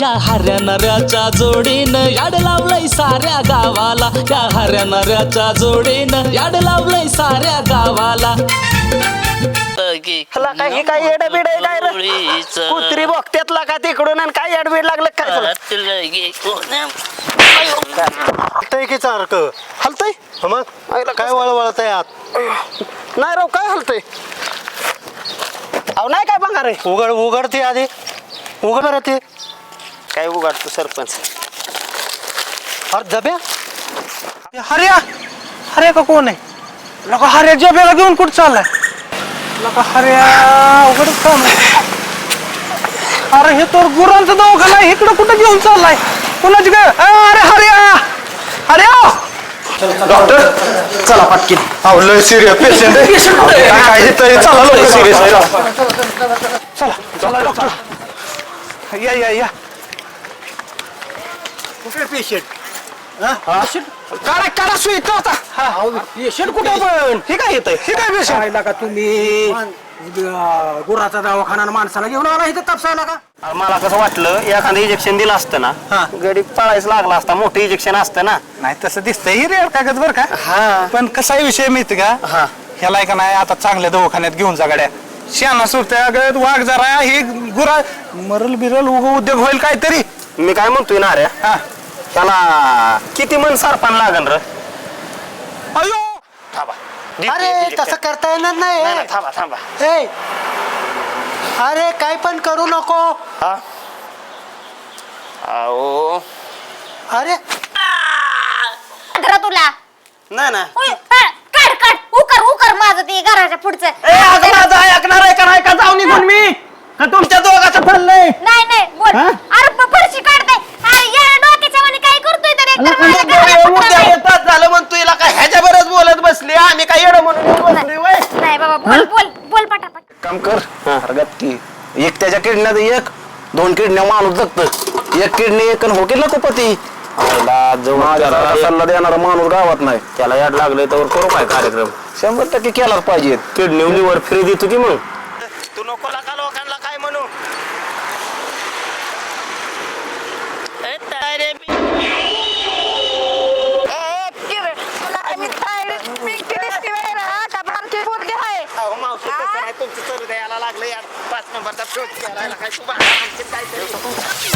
या हऱ्या नऱ्याच्या जोडीनं याड लावलंय साऱ्या गावाला. या हऱ्या नऱ्याच्या जोडीनं याड लावलंय साऱ्या गावाला. हला काय हे काय आहे काय रे? कुत्री बघत्यातला का तिकडून आणि काय येडबीड लागलं काय? हलतंय की सारखं हलतंय? मग? काय वळवळत आहे आत? नाही राव काय हलतंय? अहो नाही काय बघा रे उघड उघडते आधी. उघड ते. काय उघडतो सरपंच? अरे दब्या हर्या? हर्या का कोण आहे? लका हर्या जब्याला घेऊन कुठं चाललाय? लका हर्या उघडच काम आहे. अरे हे तर गुरांचं दवाखाना आहे. इकडं कुठं घेऊन चाललाय? कोणाची काय अरे हर्या! हर्या! डॉक्टर चला पटकी अहो लय सिरियस पेशंट काय तरी चला लोक सिरियस चला चला डॉक्टर. या या या. कुठे पेशंट काढा काढा सुई होता पेशंट कुठे पण? हे काय येतंय? हे काय पेशंट का तुम्ही? गुराचा दवाखाना आणि माणसाला घेऊन आला इथं तपसायला का? अरे मला कसं वाटलं एखादं इंजेक्शन दिलं असतं ना हा. गडी पळायचं लागला असता मोठं इंजेक्शन असतं ना. नाही तसं दिसतंय. ही रेड कागद बर का? हा. पण कसा विषय माहिती का? हा. ह्याला आहे का नाही आता चांगल्या दवाखान्यात घेऊन जा गाड्या. शाना सुरत्या गळ्यात वाघ जरा हे गुरा मरल बिरल उग उद्योग होईल काहीतरी. मी काय म्हणतोय ना रे? हा. त्याला किती मन सारपान लागन र? अयो! थांबा. अरे तसं करता येणार नाही, नाही, नाही थांबा थांबा. ए! अरे काय पण करू नको. हा? अहो अरे! घरा तुला नाही ना होय, हा, काढ काढ. उकर उकर माझं ते घराच्या पुढचं. ए आज माझं ऐकणार आहे का नाही का जाऊ निघून मी? का तुमच्या दोघाचं फललंय नाही नाही बोल प- फरशी काढते अरे या डोक्याच्या म्हणे काय येतात झालं काय ह्याच्या बरंच बोलत बसली आम्ही काय येडं म्हणून येऊन बसलोय वय. नाही बाबा बोल बोल बोल पटापट. काम कर हरगत की एक त्याच्या किडण्यात एक दोन किडण्या माणूस जगत. एक किडनी एक हो केलं कुपती सल्ला देणारा माणूस गावात नाही. त्याला याड लागलंय तर करू काय कार्यक्रम? शंभर टक्के केलाच पाहिजे किडनी लिव्हर फ्री देतो की मग? तू नको का लोकांना काय म्हणू. मावशी, तसं नाही, तुमचं चलू द्यायला लागलं यार पाच नंबरचा शोध करायला काय तू बाहेर आणखीन काय तरी.